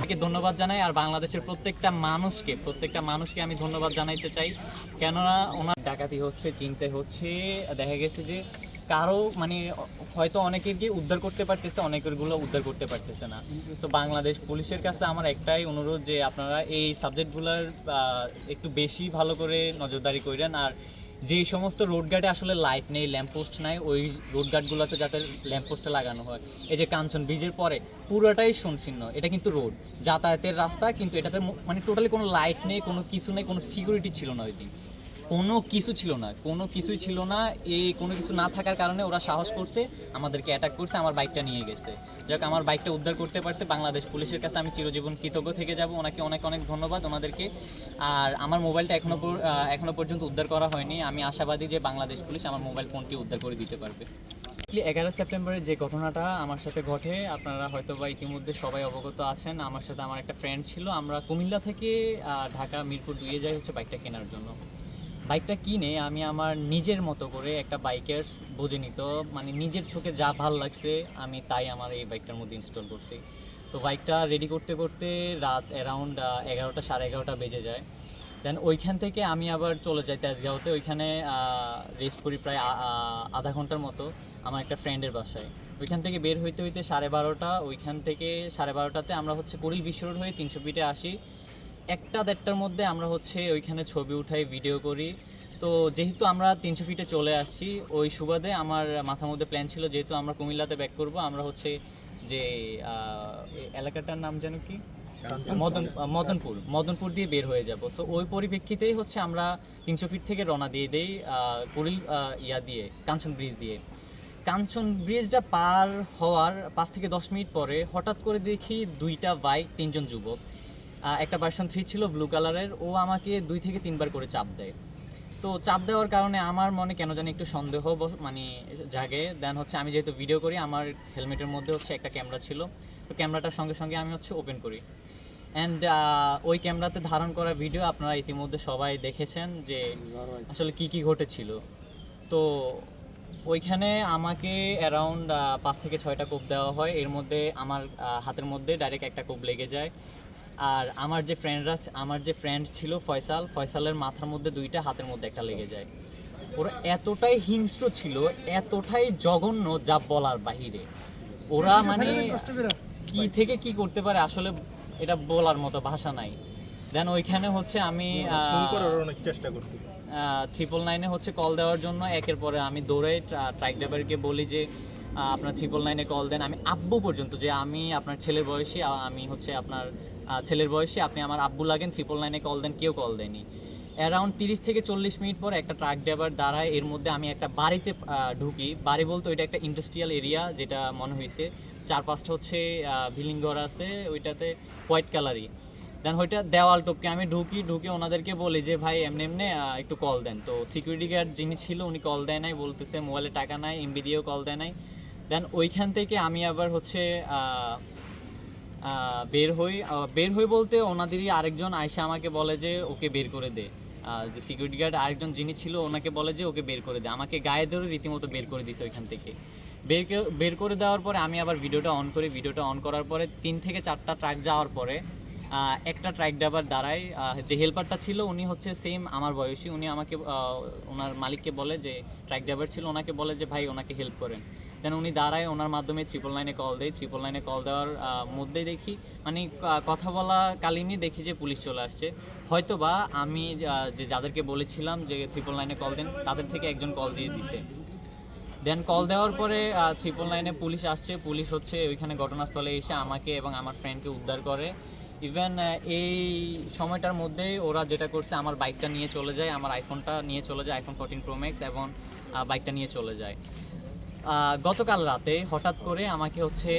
থেকে ধন্যবাদ জানাই, আর বাংলাদেশের প্রত্যেকটা মানুষকে প্রত্যেকটা মানুষকে আমি ধন্যবাদ জানাইতে চাই। কেননা ওনার ডাকাতি হচ্ছে, চিনতে হচ্ছে, দেখা গেছে যে কারও মানে হয়তো অনেকের গিয়ে উদ্ধার করতে পারতেছে অনেকেরগুলো উদ্ধার করতে পারতেছে না। তো বাংলাদেশ পুলিশের কাছে আমার একটাই অনুরোধ যে আপনারা এই সাবজেক্টগুলোর একটু বেশি ভালো করে নজরদারি করেন, আর যে সমস্ত রোড গার্ডে আসলে লাইট নেই ল্যাম্পপোস্ট নাই, ওই রোড গার্ডগুলোতে যাতে ল্যাম্পপোস্টে লাগানো হয়। এই যে কাঞ্চন ব্রিজের পরে, পুরোটাই শুনছিন্ন এটা কিন্তু রোড যাতায়াতের রাস্তা, কিন্তু এটাতে মানে টোটালি কোনো লাইট নেই, কোনো কিছু নেই, কোনো সিকিউরিটি ছিল না ওই দিন। কোনো কিছু ছিল না, কোনো কিছুই ছিল না। এই কোনো কিছু না থাকার কারণে ওরা সাহস করছে, আমাদেরকে অ্যাটাক করছে, আমার বাইকটা নিয়ে গেছে। যাক, আমার বাইকটা উদ্ধার করতে পারছে, বাংলাদেশ পুলিশের কাছে আমি চিরজীবন কৃতজ্ঞ থেকে যাব। ওনাকে অনেক অনেক ধন্যবাদ ওনাদেরকে। আর আমার মোবাইলটা এখনও এখনও পর্যন্ত উদ্ধার করা হয়নি। আমি আশাবাদী যে বাংলাদেশ পুলিশ আমার মোবাইল ফোনটি উদ্ধার করে দিতে পারবে। এগারো সেপ্টেম্বরে যে ঘটনাটা আমার সাথে ঘটে, আপনারা হয়তো বা ইতিমধ্যে সবাই অবগত আছেন। আমার সাথে আমার একটা ফ্রেন্ড ছিল। আমরা কুমিল্লা থেকে ঢাকা মিরপুর দুইয়ে যাই হচ্ছে বাইকটা কেনার জন্য। বাইকটা কিনে আমি আমার নিজের মতো করে একটা বাইকের বোঝে নিত। মানে নিজের চোখে যা ভালো লাগছে, আমি তাই আমার এই বাইকটার মধ্যে ইনস্টল করছি। তো বাইকটা রেডি করতে করতে রাত অ্যারাউন্ড এগারোটা সাড়ে এগারোটা বেজে যায়। দেন ওইখান থেকে আমি আবার চলে যাই তেজগাঁওতে। ওইখানে রেস্ট করি প্রায় আধা ঘণ্টার মতো আমার একটা ফ্রেন্ডের বাসায়। ওইখান থেকে বের হইতে হইতে সাড়ে বারোটা, ওইখান থেকে সাড়ে বারোটাতে আমরা হচ্ছে কুড়িল বিশ্ব রোড হয়ে তিনশো ফিটে আসি। একটা দেড়টার মধ্যে আমরা হচ্ছে ওইখানে ছবি উঠাই ভিডিও করি। তো যেহেতু আমরা তিনশো ফিটে চলে আসছি ওই সুবাদে আমার মাথার মধ্যে প্ল্যান ছিল যেহেতু আমরা কুমিল্লাতে ব্যাক করব আমরা হচ্ছে যে এলাকাটার নাম যেন কি? মদন মদনপুর মদনপুর দিয়ে বের হয়ে যাব। সো ওই পরিপ্রেক্ষিতেই হচ্ছে আমরা তিনশো ফিট থেকে রওনা দিয়ে দেই কুড়িল ইয়া দিয়ে কাঞ্চন ব্রিজ দিয়ে। কাঞ্চন ব্রিজটা পার হওয়ার পাঁচ থেকে দশ মিনিট পরে হঠাৎ করে দেখি দুইটা বাইক তিনজন যুবক। একটা ভার্সন থ্রি ছিল ব্লু কালারের ও আমাকে দুই থেকে তিনবার করে চাপ দেয়। তো চাপ দেওয়ার কারণে আমার মনে কেন জানি একটু সন্দেহ মানে জাগে। দেন হচ্ছে আমি যেহেতু ভিডিও করি, আমার হেলমেটের মধ্যে হচ্ছে একটা ক্যামেরা ছিল। তো ক্যামেরাটার সঙ্গে সঙ্গে আমি হচ্ছে ওপেন করি। অ্যান্ড ওই ক্যামেরাতে ধারণ করা ভিডিও আপনারা ইতিমধ্যে সবাই দেখেছেন যে আসলে কি কি ঘটেছিল। তো ওইখানে আমাকে অ্যারাউন্ড পাঁচ থেকে ছয়টা কোপ দেওয়া হয়। এর মধ্যে আমার হাতের মধ্যে ডাইরেক্ট একটা কোপ লেগে যায়। আর আমার যে ফ্রেন্ডরা আমার যে ফ্রেন্ড ছিল ফয়সাল ফয়সালের মাথার মধ্যে দুইটা হাতের মধ্যে একটা লেগে যায়। ওরা এতটাই হিংস্র ছিল এতটাই জঘন্য যা বলার বাহিরে। ওরা মানে কি থেকে কি করতে পারে আসলে এটা বলার মতো ভাষা নাই। দেন ওইখানে হচ্ছে আমি চেষ্টা করছি। ট্রিপল নাইনে হচ্ছে কল দেওয়ার জন্য একের পরে আমি দৌড়ে ট্রাক ড্রাইভারকে বলি যে আপনার ট্রিপল নাইনে কল দেন। আমি আব্বু পর্যন্ত যে আমি আপনার ছেলের বয়সী আমি হচ্ছে আপনার ছেলের বয়সে আপনি আমার আব্বু লাগেন ট্রিপল নাইনে কল দেন, কেউ কল দেয়নি। অ্যারাউন্ড তিরিশ থেকে চল্লিশ মিনিট পর একটা ট্রাক ড্রাইভার দাঁড়ায়, এর মধ্যে আমি একটা বাড়িতে ঢুকি। বাড়ি বলতে ওইটা একটা ইন্ডাস্ট্রিয়াল এরিয়া যেটা মনে হয়েছে চার পাঁচটা হচ্ছে বিল্ডিং ঘর আছে, ওইটাতে হোয়াইট কালারই দেন ওইটা দেওয়াল টপকে আমি ঢুকি, ঢুকে ওনাদেরকে বলি যে, ভাই, এমনি এমনি একটু কল দেন। তো সিকিউরিটি গার্ড যিনি ছিল, উনি কল দেয় নাই, বলতেছে মোবাইলে টাকা নাই এমবি দিয়েও কল দেয় নাই। দেন ওইখান থেকে আমি আবার হচ্ছে বের হই বের হই বলতে ওনাদেরই আরেকজন আয়সা আমাকে বলে যে ওকে বের করে দে। যে সিকিউরিটি গার্ড আরেকজন যিনি ছিল, ওনাকে বলে যে ওকে বের করে দে। আমাকে গায়ে ধরে রীতিমতো বের করে দিছে ওইখান থেকে। বের বের করে দেওয়ার পরে আমি আবার ভিডিওটা অন করি। ভিডিওটা অন করার পরে তিন থেকে চারটা ট্রাক যাওয়ার পরে একটা ট্রাক ড্রাইভার দাঁড়ায় যে হেল্পারটা ছিল উনি হচ্ছে সেম আমার বয়সী। উনি আমাকে ওনার মালিককে বলে যে ট্রাক ড্রাইভার ছিল, ওনাকে বলে যে, ভাই, ওনাকে হেল্প করেন। দেন উনি দাঁড়ায়, ওনার মাধ্যমে ট্রিপল লাইনে কল দেয়। ট্রিপল লাইনে কল দেওয়ার মধ্যেই দেখি মানে কথা বলা কালীনই দেখি যে পুলিশ চলে আসছে। হয়তো বা আমি যে যাদেরকে বলেছিলাম যে ট্রিপল লাইনে কল দেন, তাদের থেকে একজন কল দিয়ে দিছে। দেন কল দেওয়ার পরে ট্রিপল লাইনে পুলিশ আসছে, পুলিশ হচ্ছে ওইখানে ঘটনাস্থলে এসে আমাকে এবং আমার ফ্রেন্ডকে উদ্ধার করে। ইভেন এই সময়টার মধ্যে ওরা যেটা করছে, আমার বাইকটা নিয়ে চলে যায়, আমার আইফোনটা নিয়ে চলে যায় আইফোন ফোরটিন প্রো ম্যাক্স এবং বাইকটা নিয়ে চলে যায়। গতকাল রাতে হঠাৎ করে আমাকে হচ্ছে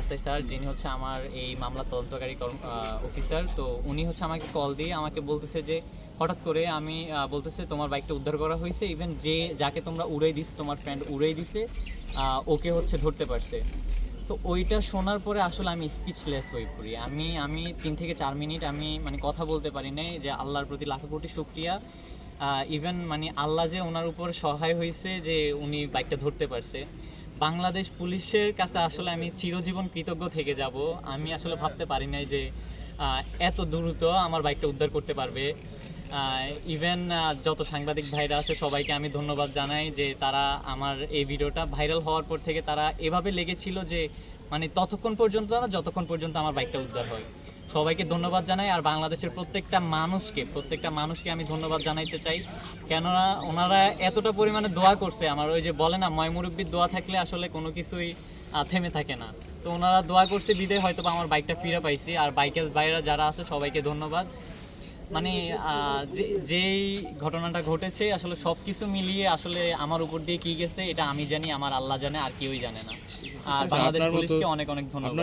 এসএসআর যিনি হচ্ছে আমার এই মামলা তদন্তকারী কর্ম অফিসার, তো উনি হচ্ছে আমাকে কল দিয়ে আমাকে বলতেছে যে, হঠাৎ করে আমি বলতেছে তোমার বাইকটা উদ্ধার করা হয়েছে ইভেন যে, যাকে তোমরা উড়াই দিছে, তোমার ফ্রেন্ড উড়াই দিছে ওকে হচ্ছে ধরতে পারছে। তো ওইটা শোনার পরে আসলে আমি স্পিচলেস হয়ে পড়ি। আমি আমি তিন থেকে চার মিনিট আমি মানে কথা বলতে পারি নাই যে আল্লাহর প্রতি লাখো কোটি শুক্রিয়া। ইভেন মানে আল্লাহ যে ওনার উপর সহায় হয়েছে যে উনি বাইকটা ধরতে পারছে। বাংলাদেশ পুলিশের কাছে আসলে আমি চিরজীবন কৃতজ্ঞ থেকে যাব। আমি আসলে ভাবতে পারি নাই যে এত দ্রুত আমার বাইকটা উদ্ধার করতে পারবে। ইভেন যত সাংবাদিক ভাইরা আছে, সবাইকে আমি ধন্যবাদ জানাই যে তারা আমার এই ভিডিওটা ভাইরাল হওয়ার পর থেকে তারা এভাবে লেগেছিল যে মানে ততক্ষণ পর্যন্ত না, যতক্ষণ পর্যন্ত আমার বাইকটা উদ্ধার হয়। সবাইকে ধন্যবাদ জানাই, আর বাংলাদেশের প্রত্যেকটা মানুষকে প্রত্যেকটা মানুষকে আমি ধন্যবাদ জানাইতে চাই। কেননা ওনারা এতটা পরিমাণে দোয়া করছে, আমার ওই যে বলে না ময়মুরব্বীর দোয়া থাকলে আসলে কোনো কিছুই থেমে থাকে না। তো ওনারা দোয়া করছে বিদে হয়তো আমার বাইকটা ফিরে পাইছি। আর বাইকের বাইরে যারা আছে, সবাইকে ধন্যবাদ। মানে যেই ঘটনাটা ঘটেছে আসলে সব কিছু মিলিয়ে আসলে আমার উপর দিয়ে কি গেছে এটা আমি জানি আমার আল্লাহ জানে আর কেউই জানে না। আর আচ্ছা, বাংলাদেশ পুলিশকে অনেক অনেক ধন্যবাদ।